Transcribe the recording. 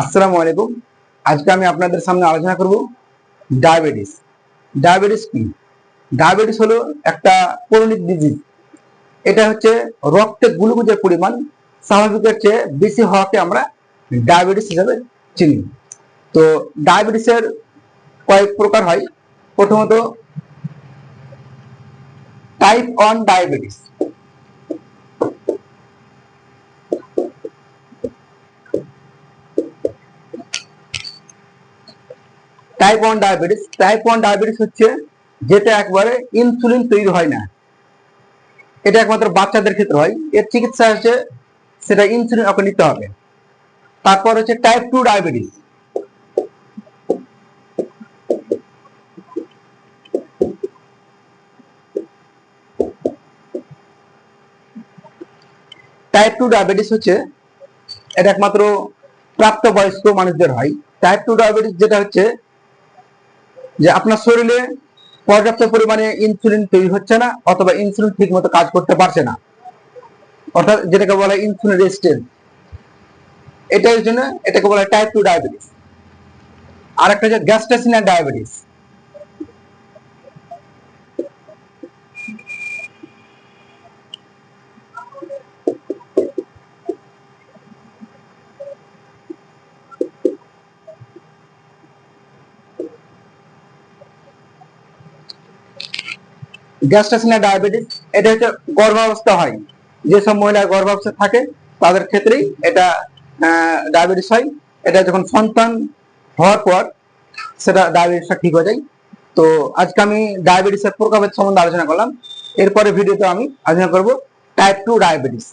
আসসালামু আলাইকুম। আজকে আমি আপনাদের সামনে আলোচনা করব ডায়াবেটিস। ডায়াবেটিস কি? ডায়াবেটিস হলো একটা ক্রনিক ডিজিজ এটা হচ্ছে রক্তে গ্লুকোজের পরিমাণ স্বাভাবিকের চেয়ে বেশি হওয়াকে আমরা ডায়াবেটিস হিসাবে চিনি। তো ডায়াবেটিসের কয়েক প্রকার হয়। প্রথমত type one diabetes type one diabetes type one diabetes হচ্ছে যেটা একবারে ইনসুলিন তৈরি হয় না। এটা একমাত্র বাচ্চাদের ক্ষেত্রে হয়। এর চিকিৎসা হচ্ছে সেটা ইনসুলিন ওকে নিতে হবে। তারপর হচ্ছে type two diabetes type two diabetes হচ্ছে এটা একমাত্র প্রাপ্তবয়স্ক মানুষদের হয়। টাইপ টু ডায়াবেটিস যেটা হচ্ছে যে আপনার শরীরে পর্যাপ্ত পরিমাণে ইনসুলিন তৈরি হচ্ছে না অথবা ইনসুলিন ঠিক মতো কাজ করতে পারছে না। অর্থাৎ যেটাকে বলে ইনসুলিন রেজিস্ট্যান্ট এটার জন্য এটাকে বলে টাইপ টু ডায়াবেটিস আর একটা হচ্ছে গ্যাস্ট্রাসিনাল ডায়াবেটিস গ্যাস্ট্রাসিনাল ডায়াবেটিস এটা হচ্ছে গর্ভাবস্থা হয়। যেসব মহিলা গর্ভাবস্থা থাকে, তাদের ক্ষেত্রেই এটা ডায়াবেটিস হয়। এটা যখন সন্তান হওয়ার পর, সেটা ডায়াবেটিসটা ঠিক হয়ে যায়। তো আজকে আমি ডায়াবেটিসের প্রকারভেদ সম্বন্ধে আলোচনা করলাম। এরপরে ভিডিওতে আমি আলোচনা করব টাইপ টু ডায়াবেটিস